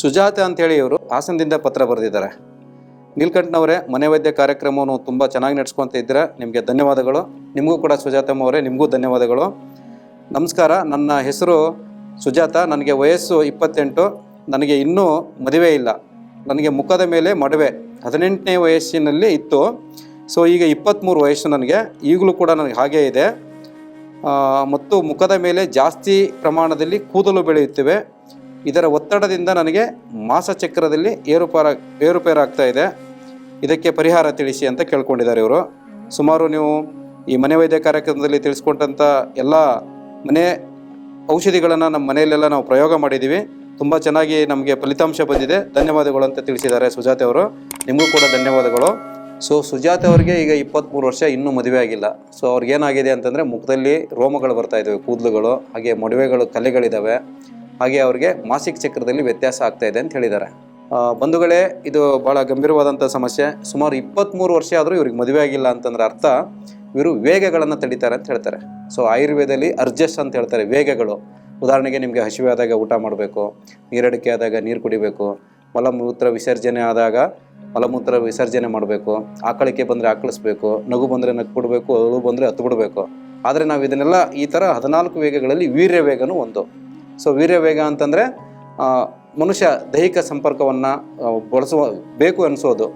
ಸುಜಾತ ಅಂತೇಳಿ ಇವರು ಹಾಸನದಿಂದ ಪತ್ರ ಬರೆದಿದ್ದಾರೆ. ನೀಲ್ಕಂಠನವರೇ, ಮನೆ ವೈದ್ಯ ಕಾರ್ಯಕ್ರಮವನ್ನು ತುಂಬ ಚೆನ್ನಾಗಿ ನಡೆಸ್ಕೊತ ಇದ್ದೀರಾ. ನಿಮಗೆ ಧನ್ಯವಾದಗಳು. ನಿಮಗೂ ಕೂಡ ಸುಜಾತಮ್ಮ ಅವರೇ, ನಿಮಗೂ ಧನ್ಯವಾದಗಳು. ನಮಸ್ಕಾರ. ನನ್ನ ಹೆಸರು ಸುಜಾತ. ನನಗೆ ವಯಸ್ಸು ಇಪ್ಪತ್ತೆಂಟು. ನನಗೆ ಇನ್ನೂ ಮದುವೆ ಇಲ್ಲ. ನನಗೆ ಮುಖದ ಮೇಲೆ ಮಡುವೆ ಹದಿನೆಂಟನೇ ವಯಸ್ಸಿನಲ್ಲಿ ಇತ್ತು. ಸೊ, ಈಗ ಇಪ್ಪತ್ತ್ಮೂರು ವಯಸ್ಸು ನನಗೆ. ಈಗಲೂ ಕೂಡ ನನಗೆ ಹಾಗೇ ಇದೆ. ಮತ್ತು ಮುಖದ ಮೇಲೆ ಜಾಸ್ತಿ ಪ್ರಮಾಣದಲ್ಲಿ ಕೂದಲು ಬೆಳೆಯುತ್ತಿವೆ. ಇದರ ಒತ್ತಡದಿಂದ ನನಗೆ ಮಾಸಚಕ್ರದಲ್ಲಿ ಏರುಪಾರ, ಏರುಪೇರಾಗ್ತಾ ಇದೆ. ಇದಕ್ಕೆ ಪರಿಹಾರ ತಿಳಿಸಿ ಅಂತ ಕೇಳ್ಕೊಂಡಿದ್ದಾರೆ ಇವರು. ಸುಮಾರು ನೀವು ಈ ಮನೆ ವೈದ್ಯ ಕಾರ್ಯಕ್ರಮದಲ್ಲಿ ತಿಳಿಸ್ಕೊಂಡಂಥ ಎಲ್ಲ ಮನೆ ಔಷಧಿಗಳನ್ನು ನಮ್ಮ ಮನೆಯಲ್ಲೆಲ್ಲ ನಾವು ಪ್ರಯೋಗ ಮಾಡಿದ್ದೀವಿ. ತುಂಬ ಚೆನ್ನಾಗಿ ನಮಗೆ ಫಲಿತಾಂಶ ಬಂದಿದೆ. ಧನ್ಯವಾದಗಳು ಅಂತ ತಿಳಿಸಿದ್ದಾರೆ ಸುಜಾತೆ ಅವರು. ನಿಮಗೂ ಕೂಡ ಧನ್ಯವಾದಗಳು. ಸೊ, ಸುಜಾತೆ ಅವರಿಗೆ ಈಗ ಇಪ್ಪತ್ತ್ಮೂರು ವರ್ಷ ಇನ್ನೂ ಮದುವೆ ಆಗಿಲ್ಲ. ಸೊ, ಅವ್ರಿಗೇನಾಗಿದೆ ಅಂತಂದರೆ ಮುಖದಲ್ಲಿ ರೋಮಗಳು ಬರ್ತಾ ಇದ್ದಾವೆ, ಕೂದಲುಗಳು, ಹಾಗೆ ಮೊಡವೆಗಳು ಕಲೆಗಳಿದ್ದಾವೆ ಹಾಗೆ ಅವ್ರಿಗೆ ಮಾಸಿಕ ಚಕ್ರದಲ್ಲಿ ವ್ಯತ್ಯಾಸ ಆಗ್ತಾ ಇದೆ ಅಂತ ಹೇಳಿದ್ದಾರೆ. ಬಂಧುಗಳೇ, ಇದು ಭಾಳ ಗಂಭೀರವಾದಂಥ ಸಮಸ್ಯೆ. ಸುಮಾರು ಇಪ್ಪತ್ತ್ಮೂರು ವರ್ಷ ಆದರೂ ಇವ್ರಿಗೆ ಮದುವೆ ಆಗಿಲ್ಲ ಅಂತಂದ್ರೆ ಅರ್ಥ, ಇವರು ವೇಗಗಳನ್ನು ತಡೀತಾರೆ ಅಂತ ಹೇಳ್ತಾರೆ. ಸೊ ಆಯುರ್ವೇದದಲ್ಲಿ ಅರ್ಜಸ್ ಅಂತ ಹೇಳ್ತಾರೆ ವೇಗಗಳು. ಉದಾಹರಣೆಗೆ ನಿಮಗೆ ಹಸಿವೆ ಆದಾಗ ಊಟ ಮಾಡಬೇಕು, ನೀರಡಿಕೆ ಆದಾಗ ನೀರು ಕುಡಿಬೇಕು, ಮಲಮೂತ್ರ ವಿಸರ್ಜನೆ ಆದಾಗ ಮಲಮೂತ್ರ ವಿಸರ್ಜನೆ ಮಾಡಬೇಕು, ಆಕಳಿಕೆ ಬಂದರೆ ಆಕಳಿಸ್ಬೇಕು, ನಗು ಬಂದರೆ ನಗು ಬಿಡಬೇಕು ಅಳು ಬಂದರೆ ಹತ್ತು ಬಿಡಬೇಕು ಆದರೆ ನಾವು ಇದನ್ನೆಲ್ಲ ಈ ಥರ ಹದಿನಾಲ್ಕು ವೇಗಗಳಲ್ಲಿ ವೀರ್ಯ ವೇಗನೂ ಒಂದು. ಸೊ ವೀರ್ಯ ವೇಗ ಅಂತಂದರೆ ಮನುಷ್ಯ ದೈಹಿಕ ಸಂಪರ್ಕವನ್ನು ಬಳಸುವ, ಬೇಕು ಅನಿಸೋದು.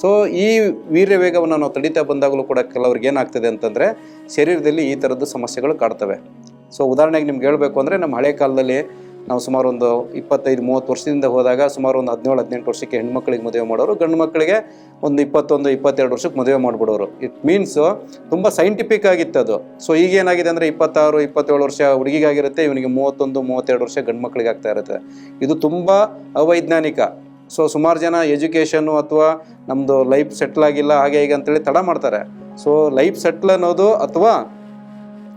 ಸೊ ಈ ವೀರ್ಯ ವೇಗವನ್ನು ನಾವು ತಡೀತಾ ಬಂದಾಗಲೂ ಕೂಡ ಕೆಲವ್ರಿಗೆ ಏನಾಗ್ತದೆ ಅಂತಂದರೆ, ಶರೀರದಲ್ಲಿ ಈ ಥರದ್ದು ಸಮಸ್ಯೆಗಳು ಕಾಡ್ತವೆ. ಸೊ ಉದಾಹರಣೆಗೆ ನಿಮ್ಗೆ ಹೇಳಬೇಕು ಅಂದರೆ, ನಮ್ಮ ಹಳೆ ಕಾಲದಲ್ಲಿ ನಾವು ಸುಮಾರು ಒಂದು ಇಪ್ಪತ್ತೈದು, ಮೂವತ್ತು ವರ್ಷದಿಂದ ಹೋದಾಗ ಸುಮಾರು ಒಂದು ಹದಿನೇಳು, ಹದಿನೆಂಟು ವರ್ಷಕ್ಕೆ ಹೆಣ್ಮಕ್ಳಿಗೆ ಮದುವೆ ಮಾಡೋರು. ಗಂಡು ಮಕ್ಕಳಿಗೆ ಒಂದು ಇಪ್ಪತ್ತೊಂದು, ಇಪ್ಪತ್ತೆರಡು ವರ್ಷಕ್ಕೆ ಮದುವೆ ಮಾಡಿಬಿಡೋರು. ಇಟ್ ಮೀನ್ಸು ತುಂಬ ಸೈಂಟಿಫಿಕ್ ಆಗಿತ್ತು ಅದು. ಸೊ ಈಗ ಏನಾಗಿದೆ ಅಂದರೆ ಇಪ್ಪತ್ತಾರು, ಇಪ್ಪತ್ತೇಳು ವರ್ಷ ಹುಡುಗಿಗಾಗಿರುತ್ತೆ, ಇವನಿಗೆ ಮೂವತ್ತೊಂದು, ಮೂವತ್ತೆರಡು ವರ್ಷ ಗಂಡು ಮಕ್ಕಳಿಗೆ ಆಗ್ತಾ ಇರುತ್ತೆ. ಇದು ತುಂಬ ಅವೈಜ್ಞಾನಿಕ. ಸೊ ಸುಮಾರು ಜನ ಎಜುಕೇಷನ್ನು ಅಥವಾ ನಮ್ಮದು ಲೈಫ್ ಸೆಟ್ಲ್ ಆಗಿಲ್ಲ, ಹಾಗೆ ಹೀಗೆ ಅಂತೇಳಿ ತಡ ಮಾಡ್ತಾರೆ. ಸೊ ಲೈಫ್ ಸೆಟ್ಲ್ ಅನ್ನೋದು ಅಥವಾ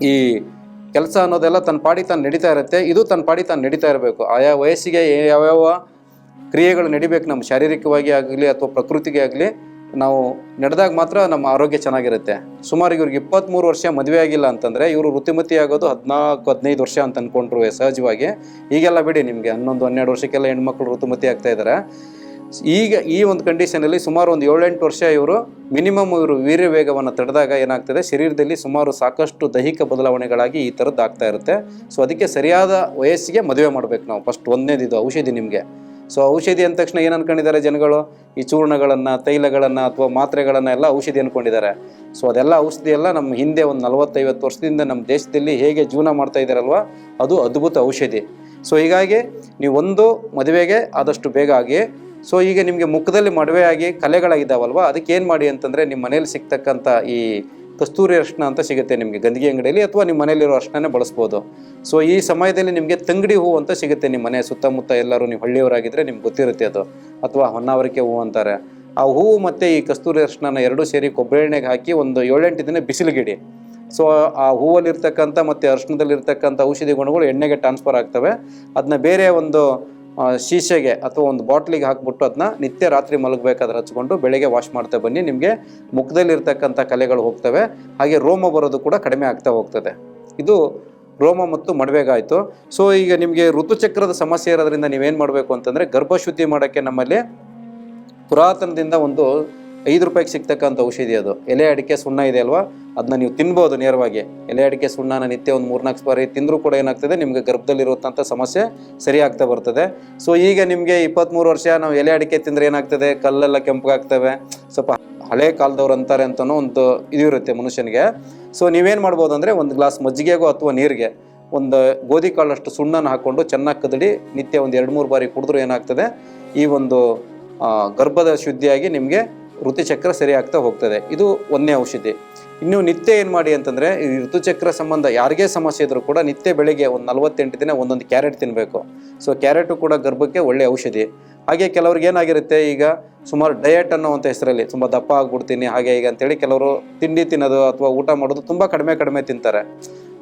ಈ ಕೆಲಸ ಅನ್ನೋದೆಲ್ಲ ತನ್ನ ಪಾಡಿ ತಾನು ನಡೀತಾ ಇರುತ್ತೆ. ಇದು ತನ್ನ ಪಾಡಿ ತಾನು ನಡೀತಾ ಇರಬೇಕು. ಆಯಾ ವಯಸ್ಸಿಗೆ ಯಾವ್ಯಾವ ಕ್ರಿಯೆಗಳು ನಡಿಬೇಕು ನಮ್ಮ ಶಾರೀರಿಕವಾಗಿ ಆಗಲಿ ಅಥವಾ ಪ್ರಕೃತಿಗೆ ಆಗಲಿ, ನಾವು ನಡೆದಾಗ ಮಾತ್ರ ನಮ್ಮ ಆರೋಗ್ಯ ಚೆನ್ನಾಗಿರುತ್ತೆ. ಸುಮಾರು ಇವ್ರಿಗೆ ಇಪ್ಪತ್ತ್ಮೂರು ವರ್ಷ ಮದುವೆ ಆಗಿಲ್ಲ ಅಂತಂದರೆ ಇವರು ಋತುಮತಿ ಆಗೋದು ಹದಿನಾಲ್ಕು, ಹದಿನೈದು ವರ್ಷ ಅಂತ ಅಂದ್ಕೊಂಡ್ರು ಸಹಜವಾಗಿ. ಈಗೆಲ್ಲ ಬಿಡಿ ನಿಮಗೆ ಹನ್ನೊಂದು, ಹನ್ನೆರಡು ವರ್ಷಕ್ಕೆಲ್ಲ ಹೆಣ್ಮಕ್ಳು ಋತುಮತಿ ಆಗ್ತಾ ಇದ್ದಾರೆ ಈಗ ಈ ಒಂದು ಕಂಡೀಷನಲ್ಲಿ ಸುಮಾರು ಒಂದು ಏಳೆಂಟು ವರ್ಷ ಇವರು ಮಿನಿಮಮ್ ಇವರು ವೀರ್ಯ ವೇಗವನ್ನು ತಡೆದಾಗ ಏನಾಗ್ತದೆ? ಶರೀರದಲ್ಲಿ ಸುಮಾರು ಸಾಕಷ್ಟು ದೈಹಿಕ ಬದಲಾವಣೆಗಳಾಗಿ ಈ ಥರದ್ದು ಆಗ್ತಾ ಇರುತ್ತೆ. ಸೊ ಅದಕ್ಕೆ ಸರಿಯಾದ ವಯಸ್ಸಿಗೆ ಮದುವೆ ಮಾಡಬೇಕು ನಾವು. ಫಸ್ಟ್ ಒಂದನೇದಿದು ಔಷಧಿ ನಿಮಗೆ. ಸೊ ಔಷಧಿ ಅಂದ ತಕ್ಷಣ ಏನು ಅನ್ಕೊಂಡಿದ್ದಾರೆ ಜನಗಳು? ಈ ಚೂರ್ಣಗಳನ್ನು, ತೈಲಗಳನ್ನು ಅಥವಾ ಮಾತ್ರೆಗಳನ್ನು ಎಲ್ಲ ಔಷಧಿ ಅಂದ್ಕೊಂಡಿದ್ದಾರೆ ಸೊ ಅದೆಲ್ಲ ಔಷಧಿ ಎಲ್ಲ ನಮ್ಮ ಹಿಂದೆ ಒಂದು ನಲವತ್ತೈವತ್ತು ವರ್ಷದಿಂದ ನಮ್ಮ ದೇಶದಲ್ಲಿ ಹೇಗೆ ಜೀವನ ಮಾಡ್ತಾ ಇದ್ದಾರಲ್ವ ಅದು ಅದ್ಭುತ ಔಷಧಿ. ಸೊ ಹೀಗಾಗಿ ನೀವು ಒಂದು ಮದುವೆಗೆ ಆದಷ್ಟು ಬೇಗ ಆಗಿ ಸೊ ಈಗ ನಿಮಗೆ ಮುಖದಲ್ಲಿ ಮದುವೆ ಆಗಿ ಕಲೆಗಳಾಗಿದ್ದಾವಲ್ವ? ಅದಕ್ಕೆ ಏನು ಮಾಡಿ ಅಂತಂದರೆ ನಿಮ್ಮ ಮನೇಲಿ ಸಿಗ್ತಕ್ಕಂಥ ಈ ಕಸ್ತೂರಿ ಅರ್ಶನ ಅಂತ ಸಿಗುತ್ತೆ ನಿಮಗೆ ಗಂದಿಗೆ ಅಂಗಡಿಯಲ್ಲಿ ಅಥವಾ ನಿಮ್ಮ ಮನೇಲಿರೋ ಅರ್ಶನೇ ಬಳಸ್ಬೋದು. ಸೊ ಈ ಸಮಯದಲ್ಲಿ ನಿಮಗೆ ತಂಗಡಿ ಹೂವು ಅಂತ ಸಿಗುತ್ತೆ ನಿಮ್ಮ ಮನೆ ಸುತ್ತಮುತ್ತ ಎಲ್ಲರೂ ನೀವು ಹಳ್ಳಿಯವರಾಗಿದ್ದರೆ ನಿಮ್ಗೆ ಗೊತ್ತಿರುತ್ತೆ ಅದು. ಅಥವಾ ಹೊನ್ನಾವರಿಕೆ ಹೂವು ಅಂತಾರೆ. ಆ ಹೂವು ಮತ್ತು ಈ ಕಸ್ತೂರಿ ಅರ್ಶನ ಎರಡೂ ಸೇರಿ ಕೊಬ್ಬರಿ ಎಣ್ಣೆಗೆ ಹಾಕಿ ಒಂದು ಏಳೆಂಟು ದಿನ ಬಿಸಿಲುಗಿಡಿ. ಸೊ ಆ ಹೂವಲ್ಲಿರ್ತಕ್ಕಂಥ ಮತ್ತು ಅರ್ಶನದಲ್ಲಿರ್ತಕ್ಕಂಥ ಔಷಧಿ ಗುಣಗಳು ಎಣ್ಣೆಗೆ ಟ್ರಾನ್ಸ್ಫರ್ ಆಗ್ತವೆ. ಅದನ್ನ ಬೇರೆ ಒಂದು ಶೀಶೆಗೆ ಅಥವಾ ಒಂದು ಬಾಟ್ಲಿಗೆ ಹಾಕ್ಬಿಟ್ಟು ಅದನ್ನ ನಿತ್ಯ ರಾತ್ರಿ ಮಲಗಬೇಕಾದ್ರೆ ಹಚ್ಕೊಂಡು ಬೆಳಗ್ಗೆ ವಾಶ್ ಮಾಡ್ತಾ ಬನ್ನಿ. ನಿಮಗೆ ಮುಖದಲ್ಲಿರ್ತಕ್ಕಂಥ ಕಲೆಗಳು ಹೋಗ್ತವೆ. ಹಾಗೆ ರೋಮ ಬರೋದು ಕೂಡ ಕಡಿಮೆ ಆಗ್ತಾ ಹೋಗ್ತದೆ. ಇದು ರೋಮ ಮತ್ತು ಮಡವೆಗಾಯಿತು. ಸೊ ಈಗ ನಿಮಗೆ ಋತುಚಕ್ರದ ಸಮಸ್ಯೆ ಇರೋದ್ರಿಂದ ನೀವೇನು ಮಾಡಬೇಕು ಅಂತಂದರೆ ಗರ್ಭಶುದ್ಧಿ ಮಾಡೋಕ್ಕೆ ನಮ್ಮಲ್ಲಿ ಪುರಾತನದಿಂದ ಒಂದು ಐದು ರೂಪಾಯಿಗೆ ಸಿಗ್ತಕ್ಕಂಥ ಔಷಧಿ ಅದು. ಎಲೆ ಅಡಿಕೆ ಸುಣ್ಣ ಇದೆ ಅಲ್ವಾ? ಅದನ್ನ ನೀವು ತಿನ್ಬೋದು ನೇರವಾಗಿ. ಎಲೆ ಅಡಿಕೆ ಸುಣ್ಣನ ನಿತ್ಯ ಒಂದು ಮೂರ್ನಾಲ್ಕು ಬಾರಿ ತಿಂದರೂ ಕೂಡ ಏನಾಗ್ತದೆ? ನಿಮಗೆ ಗರ್ಭದಲ್ಲಿರುವಂಥ ಸಮಸ್ಯೆ ಸರಿಯಾಗ್ತಾ ಬರ್ತದೆ. ಸೊ ಈಗ ನಿಮಗೆ ಇಪ್ಪತ್ತ್ಮೂರು ವರ್ಷ ನಾವು ಎಲೆ ಅಡಿಕೆ ತಿಂದರೆ ಏನಾಗ್ತದೆ? ಕಲ್ಲೆಲ್ಲ ಕೆಂಪಗಾಗ್ತವೆ. ಸ್ವಲ್ಪ ಹಳೆ ಕಾಲದವ್ರು ಅಂತಾರೆ ಅಂತಲೂ ಒಂದು ಇದು ಇರುತ್ತೆ ಮನುಷ್ಯನಿಗೆ. ಸೊ ನೀವೇನು ಮಾಡ್ಬೋದು ಅಂದರೆ ಒಂದು ಗ್ಲಾಸ್ ಮಜ್ಜಿಗೆಗೋ ಅಥವಾ ನೀರಿಗೆ ಒಂದು ಗೋಧಿ ಕಾಳಷ್ಟು ಸುಣ್ಣನ ಹಾಕ್ಕೊಂಡು ಚೆನ್ನಾಗಿ ಕದಡಿ ನಿತ್ಯ ಒಂದು ಎರಡು ಮೂರು ಬಾರಿ ಕುಡಿದ್ರೂ ಏನಾಗ್ತದೆ? ಈ ಒಂದು ಗರ್ಭದ ಶುದ್ಧಿಯಾಗಿ ನಿಮಗೆ ಋತುಚಕ್ರ ಸರಿಯಾಗ್ತಾ ಹೋಗ್ತದೆ. ಇದು ಒಂದನೇ ಔಷಧಿ. ಇನ್ನು ನಿತ್ಯ ಏನು ಮಾಡಿ ಅಂತಂದರೆ, ಈ ಋತುಚಕ್ರ ಸಂಬಂಧ ಯಾರಿಗೇ ಸಮಸ್ಯೆ ಇದ್ದರೂ ಕೂಡ ನಿತ್ಯ ಬೆಳಿಗ್ಗೆ ಒಂದು ನಲವತ್ತೆಂಟು ದಿನ ಒಂದೊಂದು ಕ್ಯಾರೆಟ್ ತಿನ್ನಬೇಕು ಸೊ ಕ್ಯಾರೆಟು ಕೂಡ ಗರ್ಭಕ್ಕೆ ಒಳ್ಳೆಯ ಔಷಧಿ. ಹಾಗೆ ಕೆಲವ್ರಿಗೆ ಏನಾಗಿರುತ್ತೆ, ಈಗ ಸುಮಾರು ಡಯಟ್ ಅನ್ನೋವಂಥ ಹೆಸರಲ್ಲಿ ತುಂಬ ದಪ್ಪ ಆಗ್ಬಿಡ್ತೀನಿ, ಹಾಗೆ ಈಗ ಅಂತೇಳಿ ಕೆಲವರು ತಿಂಡಿ ತಿನ್ನೋದು ಅಥವಾ ಊಟ ಮಾಡೋದು ತುಂಬ ಕಡಿಮೆ ಕಡಿಮೆ ತಿಂತಾರೆ.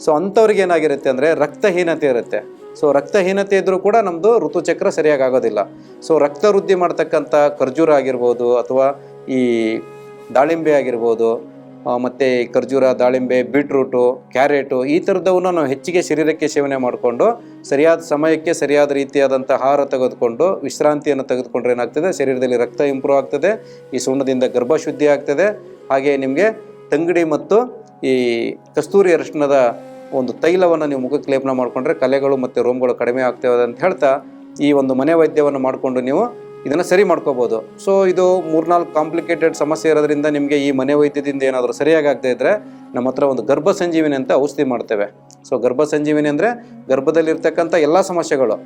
ಸೊ ಅಂಥವ್ರಿಗೆ ಏನಾಗಿರುತ್ತೆ ಅಂದರೆ ರಕ್ತಹೀನತೆ ಇರುತ್ತೆ. ಸೊ ರಕ್ತಹೀನತೆ ಇದ್ದರೂ ಕೂಡ ನಮ್ಮದು ಋತುಚಕ್ರ ಸರಿಯಾಗಿ ಆಗೋದಿಲ್ಲ. ಸೊ ರಕ್ತ ವೃದ್ಧಿ ಮಾಡ್ತಕ್ಕಂಥ ಖರ್ಜೂರ ಆಗಿರ್ಬೋದು ಅಥವಾ ಈ ದಾಳಿಂಬೆ ಆಗಿರ್ಬೋದು ಮತ್ತೆ ಖರ್ಜೂರ, ದಾಳಿಂಬೆ, ಬೀಟ್ರೂಟು, ಕ್ಯಾರೆಟು, ಈ ಥರದವನ್ನ ನಾವು ಹೆಚ್ಚಿಗೆ ಶರೀರಕ್ಕೆ ಸೇವನೆ ಮಾಡಿಕೊಂಡು ಸರಿಯಾದ ಸಮಯಕ್ಕೆ ಸರಿಯಾದ ರೀತಿಯಾದಂಥ ಆಹಾರ ತೆಗೆದುಕೊಂಡು ವಿಶ್ರಾಂತಿಯನ್ನು ತೆಗೆದುಕೊಂಡ್ರೆ ಏನಾಗ್ತದೆ? ಶರೀರದಲ್ಲಿ ರಕ್ತ ಇಂಪ್ರೂವ್ ಆಗ್ತದೆ, ಈ ಸುಣ್ಣದಿಂದ ಗರ್ಭಶುದ್ಧಿ ಆಗ್ತದೆ. ಹಾಗೆ ನಿಮಗೆ ತಂಗಡಿ ಮತ್ತು ಈ ಕಸ್ತೂರಿ ಅರಿಶಿಣದ ಒಂದು ತೈಲವನ್ನು ನೀವು ಮುಖಕ್ಕೆ ಲೇಪನ ಮಾಡಿಕೊಂಡ್ರೆ ಕಲೆಗಳು ಮತ್ತು ರೋಮ್ಗಳು ಕಡಿಮೆ ಆಗ್ತವೆ ಅಂತ ಹೇಳ್ತಾ ಈ ಒಂದು ಮನೆ ವೈದ್ಯವನ್ನು ಮಾಡಿಕೊಂಡು ನೀವು ಇದನ್ನು ಸರಿ ಮಾಡ್ಕೋಬೋದು. ಸೊ ಇದು ಮೂರ್ನಾಲ್ಕು ಕಾಂಪ್ಲಿಕೇಟೆಡ್ ಸಮಸ್ಯೆ ಇರೋದ್ರಿಂದ ನಿಮಗೆ ಈ ಮನೆ ವೈದ್ಯದಿಂದ ಏನಾದರೂ ಸರಿಯಾಗಿ ಆಗದೇ ಇದ್ದರೆ ನಮ್ಮ ಹತ್ರ ಒಂದು ಗರ್ಭ ಸಂಜೀವಿನಿ ಅಂತ ಔಷಧಿ ಮಾಡ್ತೇವೆ. ಸೊ ಗರ್ಭ ಸಂಜೀವಿನಿ ಅಂದರೆ ಗರ್ಭದಲ್ಲಿರ್ತಕ್ಕಂಥ ಎಲ್ಲ ಸಮಸ್ಯೆಗಳು.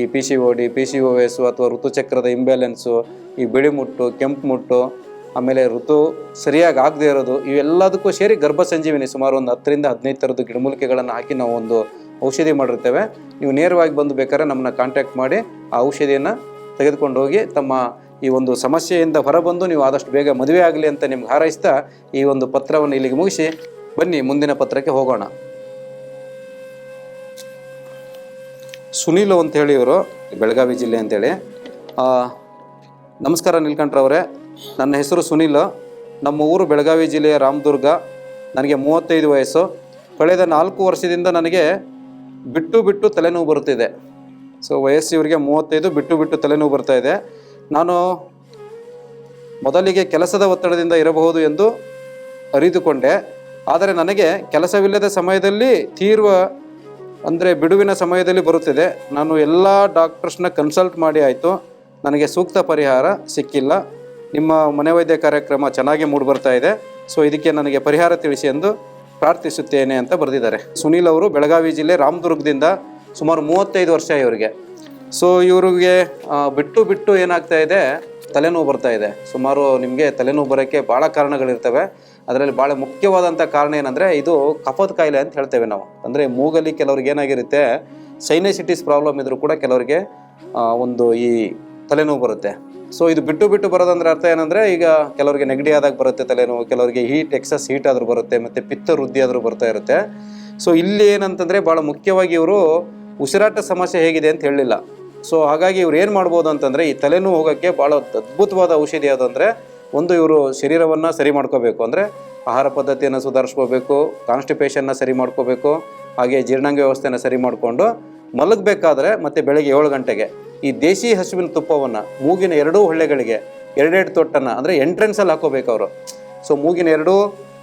ಈ P C O D P C O S ಅಥವಾ ಋತುಚಕ್ರದ ಇಂಬ್ಯಾಲೆನ್ಸು ಈ ಬಿಳಿ ಮುಟ್ಟು, ಕೆಂಪು ಮುಟ್ಟು, ಆಮೇಲೆ ಋತು ಸರಿಯಾಗಿ ಆಗದೇ ಇರೋದು, ಇವೆಲ್ಲದಕ್ಕೂ ಸೇರಿ ಗರ್ಭ ಸಂಜೀವಿನಿ ಸುಮಾರು ಒಂದು ಹತ್ತರಿಂದ ಹದಿನೈದು ಥರದ್ದು ಗಿಡಮೂಲಿಕೆಗಳನ್ನು ಹಾಕಿ ನಾವು ಒಂದು ಔಷಧಿ ಮಾಡಿರ್ತೇವೆ. ನೀವು ನೇರವಾಗಿ ಬಂದು ಬೇಕಾದ್ರೆ ನಮ್ಮನ್ನ ಕಾಂಟ್ಯಾಕ್ಟ್ ಮಾಡಿ ಆ ಔಷಧಿಯನ್ನು ತೆಗೆದುಕೊಂಡು ಹೋಗಿ ತಮ್ಮ ಈ ಒಂದು ಸಮಸ್ಯೆಯಿಂದ ಹೊರಬಂದು ನೀವು ಆದಷ್ಟು ಬೇಗ ಮದುವೆ ಆಗಲಿ ಅಂತ ನಿಮ್ಗೆ ಹಾರೈಸ್ತಾ ಈ ಒಂದು ಪತ್ರವನ್ನು ಇಲ್ಲಿಗೆ ಮುಗಿಸಿ ಬನ್ನಿ, ಮುಂದಿನ ಪತ್ರಕ್ಕೆ ಹೋಗೋಣ. ಸುನೀಲು ಅಂತೇಳಿ ಇವರು, ಬೆಳಗಾವಿ ಜಿಲ್ಲೆ ಅಂತೇಳಿ. ನಮಸ್ಕಾರ ನಿಲ್ಕಂಠ್ರವರೇ ನನ್ನ ಹೆಸರು ಸುನೀಲ್. ನಮ್ಮ ಊರು ಬೆಳಗಾವಿ ಜಿಲ್ಲೆಯ ರಾಮದುರ್ಗ. ನನಗೆ ಮೂವತ್ತೈದು ವಯಸ್ಸು. ಕಳೆದ ನಾಲ್ಕು ವರ್ಷದಿಂದ ನನಗೆ ಬಿಟ್ಟು ಬಿಟ್ಟು ತಲೆನೋವು ಬರುತ್ತಿದೆ. ಸೊ ವಯಸ್ಸು ಇವರಿಗೆ ಮೂವತ್ತೈದು ಬಿಟ್ಟು ಬಿಟ್ಟು ತಲೆನೋವು ಬರ್ತಾ ಇದೆ. ನಾನು ಮೊದಲಿಗೆ ಕೆಲಸದ ಒತ್ತಡದಿಂದ ಇರಬಹುದು ಎಂದು ಅರಿತುಕೊಂಡೆ. ಆದರೆ ನನಗೆ ಕೆಲಸವಿಲ್ಲದ ಸಮಯದಲ್ಲಿ ತೀರ್ವ ಅಂದರೆ ಬಿಡುವಿನ ಸಮಯದಲ್ಲಿ ಬರುತ್ತಿದೆ. ನಾನು ಎಲ್ಲ ಡಾಕ್ಟರ್ಸ್ನ ಕನ್ಸಲ್ಟ್ ಮಾಡಿ ಆಯಿತು. ನನಗೆ ಸೂಕ್ತ ಪರಿಹಾರ ಸಿಕ್ಕಿಲ್ಲ. ನಿಮ್ಮ ಮನೆ ವೈದ್ಯ ಕಾರ್ಯಕ್ರಮ ಚೆನ್ನಾಗಿ ಮೂಡಿಬರ್ತಾ ಇದೆ. ಸೊ ಇದಕ್ಕೆ ನನಗೆ ಪರಿಹಾರ ತಿಳಿಸಿ ಎಂದು ಪ್ರಾರ್ಥಿಸುತ್ತೇನೆ ಅಂತ ಬರೆದಿದ್ದಾರೆ. ಸುನೀಲ್ ಅವರು ಬೆಳಗಾವಿ ಜಿಲ್ಲೆ ರಾಮದುರ್ಗದಿಂದ ಸುಮಾರು ಮೂವತ್ತೈದು ವರ್ಷ ಇವರಿಗೆ. ಸೊ ಇವರಿಗೆ ಬಿಟ್ಟು ಬಿಟ್ಟು ಏನಾಗ್ತಾ ಇದೆ, ತಲೆನೋವು ಬರ್ತಾ ಇದೆ. ಸುಮಾರು ನಿಮಗೆ ತಲೆನೋವು ಬರೋಕ್ಕೆ ಭಾಳ ಕಾರಣಗಳಿರ್ತವೆ. ಅದರಲ್ಲಿ ಭಾಳ ಮುಖ್ಯವಾದಂಥ ಕಾರಣ ಏನಂದರೆ, ಇದು ಕಫದ ಕಾಯಿಲೆ ಅಂತ ಹೇಳ್ತೇವೆ ನಾವು. ಅಂದರೆ ಮೂಗಲ್ಲಿ ಕೆಲವ್ರಿಗೆ ಏನಾಗಿರುತ್ತೆ, ಸೈನೈಸಿಟಿಸ್ ಪ್ರಾಬ್ಲಮ್ ಇದ್ರೂ ಕೂಡ ಕೆಲವರಿಗೆ ಒಂದು ಈ ತಲೆನೋವು ಬರುತ್ತೆ. ಸೊ ಇದು ಬಿಟ್ಟು ಬಿಟ್ಟು ಬರೋದಂದ್ರೆ ಅರ್ಥ ಏನಂದರೆ, ಈಗ ಕೆಲವರಿಗೆ ನೆಗಡಿ ಆದಾಗ ಬರುತ್ತೆ ತಲೆನೋವು, ಕೆಲವರಿಗೆ ಹೀಟ್ ಎಕ್ಸಸ್ ಹೀಟ್ ಆದರೂ ಬರುತ್ತೆ, ಮತ್ತು ಪಿತ್ತ ವೃದ್ಧಿ ಆದರೂ ಬರ್ತಾ ಇರುತ್ತೆ. ಸೊ ಇಲ್ಲಿ ಏನಂತಂದರೆ, ಭಾಳ ಮುಖ್ಯವಾಗಿ ಇವರು ಉಸಿರಾಟ ಸಮಸ್ಯೆ ಹೇಗಿದೆ ಅಂತ ಹೇಳಲಿಲ್ಲ. ಸೊ ಹಾಗಾಗಿ ಇವ್ರು ಏನು ಮಾಡ್ಬೋದು ಅಂತಂದರೆ ಈ ತಲೆನೋವು ಹೋಗೋಕ್ಕೆ ಭಾಳ ಅದ್ಭುತವಾದ ಔಷಧಿ ಯಾವುದಂದರೆ ಒಂದು ಇವರು ಶರೀರವನ್ನು ಸರಿ ಮಾಡ್ಕೋಬೇಕು. ಅಂದರೆ ಆಹಾರ ಪದ್ಧತಿಯನ್ನು ಸುಧಾರಿಸ್ಕೋಬೇಕು ಕಾನ್ಸ್ಟಿಪೇಷನ್ನ ಸರಿ ಮಾಡ್ಕೋಬೇಕು, ಹಾಗೆ ಜೀರ್ಣಾಂಗ ವ್ಯವಸ್ಥೆನ ಸರಿ ಮಾಡಿಕೊಂಡು ಮಲಗಬೇಕಾದ್ರೆ ಮತ್ತು ಬೆಳಗ್ಗೆ ಏಳು ಗಂಟೆಗೆ ಈ ದೇಸಿ ಹಸುವಿನ ತುಪ್ಪವನ್ನು ಮೂಗಿನ ಎರಡೂ ಹೊಳ್ಳೆಗಳಿಗೆ ಎರಡೆರಡು ತೊಟ್ಟನ್ನು ಅಂದರೆ ಎಂಟ್ರೆನ್ಸಲ್ಲಿ ಹಾಕೋಬೇಕು ಅವರು. ಸೊ ಮೂಗಿನ ಎರಡೂ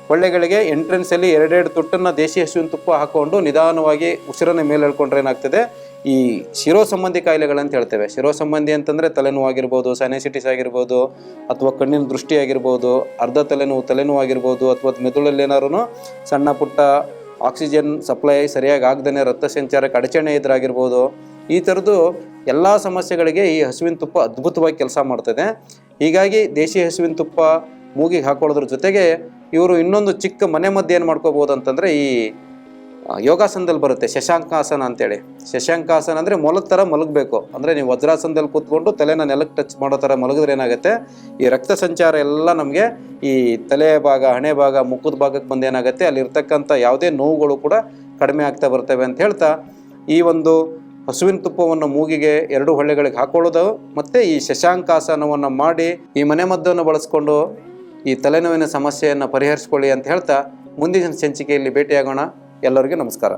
ಹೊಳ್ಳೆಗಳಿಗೆ ಎಂಟ್ರೆನ್ಸಲ್ಲಿ ಎರಡೆರಡು ತುಟ್ಟನ್ನು ದೇಶಿ ಹಸುವಿನ ತುಪ್ಪ ಹಾಕೊಂಡು ನಿಧಾನವಾಗಿ ಉಸಿರನ್ನ ಮೇಲೆ ಹೇಳ್ಕೊಂಡ್ರೆ ಏನಾಗ್ತದೆ? ಈ ಶಿರೋ ಸಂಬಂಧಿ ಕಾಯಿಲೆಗಳಂತ ಹೇಳ್ತೇವೆ. ಶಿರೋ ಸಂಬಂಧಿ ಅಂತಂದರೆ ತಲೆನೋವು ಆಗಿರ್ಬೋದು ಸೈನಸಿಟಿಸ್ ಆಗಿರ್ಬೋದು, ಅಥವಾ ಕಣ್ಣಿನ ದೃಷ್ಟಿ ಆಗಿರ್ಬೋದು, ಅರ್ಧ ತಲೆನೋವು ತಲೆನೋವು ಆಗಿರ್ಬೋದು, ಅಥವಾ ಮೆದುಳಲ್ಲಿ ಏನಾರು ಸಣ್ಣ ಪುಟ್ಟ ಆಕ್ಸಿಜನ್ ಸಪ್ಲೈ ಸರಿಯಾಗಿ ಆಗದೇ ರಕ್ತ ಸಂಚಾರಕ್ಕೆ ಅಡಚಣೆ ಇದ್ರಾಗಿರ್ಬೋದು ಈ ಥರದ್ದು ಎಲ್ಲ ಸಮಸ್ಯೆಗಳಿಗೆ ಈ ಹಸುವಿನ ತುಪ್ಪ ಅದ್ಭುತವಾಗಿ ಕೆಲಸ ಮಾಡ್ತದೆ. ಹೀಗಾಗಿ ದೇಶಿ ಹಸುವಿನ ತುಪ್ಪ ಮೂಗಿಗೆ ಹಾಕೊಳ್ಳೋದ್ರ ಜೊತೆಗೆ ಇವರು ಇನ್ನೊಂದು ಚಿಕ್ಕ ಮನೆ ಮದ್ದು ಏನು ಮಾಡ್ಕೋಬೋದು ಅಂತಂದರೆ ಈ ಯೋಗಾಸನದಲ್ಲಿ ಬರುತ್ತೆ, ಶಶಾಂಕಾಸನ ಅಂತೇಳಿ. ಶಶಾಂಕಾಸನ ಅಂದರೆ ಮೊಲದ ಥರ ಮಲಗಬೇಕು. ಅಂದರೆ ನೀವು ವಜ್ರಾಸನದಲ್ಲಿ ಕೂತ್ಕೊಂಡು ತಲೆನ ನೆಲಕ್ಕೆ ಟಚ್ ಮಾಡೋ ಥರ ಮಲಗಿದ್ರೆ ಏನಾಗುತ್ತೆ, ಈ ರಕ್ತ ಸಂಚಾರ ಎಲ್ಲ ನಮಗೆ ಈ ತಲೆ ಭಾಗ, ಹಣೆ ಭಾಗ, ಮುಖದ ಭಾಗಕ್ಕೆ ಬಂದು ಏನಾಗುತ್ತೆ, ಅಲ್ಲಿರ್ತಕ್ಕಂಥ ಯಾವುದೇ ನೋವುಗಳು ಕೂಡ ಕಡಿಮೆ ಆಗ್ತಾ ಬರ್ತವೆ ಅಂತ ಹೇಳ್ತಾ, ಈ ಒಂದು ಹಸುವಿನ ತುಪ್ಪವನ್ನು ಮೂಗಿಗೆ ಎರಡು ಹೊಳ್ಳೆಗಳಿಗೆ ಹಾಕೊಳ್ಳೋದು, ಮತ್ತು ಈ ಶಶಾಂಕಾಸನವನ್ನು ಮಾಡಿ ಈ ಮನೆ ಮದ್ದನ್ನು ಬಳಸ್ಕೊಂಡು ಈ ತಲೆನೋವಿನ ಸಮಸ್ಯೆಯನ್ನು ಪರಿಹರಿಸ್ಕೊಳ್ಳಿ ಅಂತ ಹೇಳ್ತಾ ಮುಂದಿನ ಸಂಚಿಕೆಯಲ್ಲಿ ಭೇಟಿಯಾಗೋಣ. ಎಲ್ಲರಿಗೂ ನಮಸ್ಕಾರ.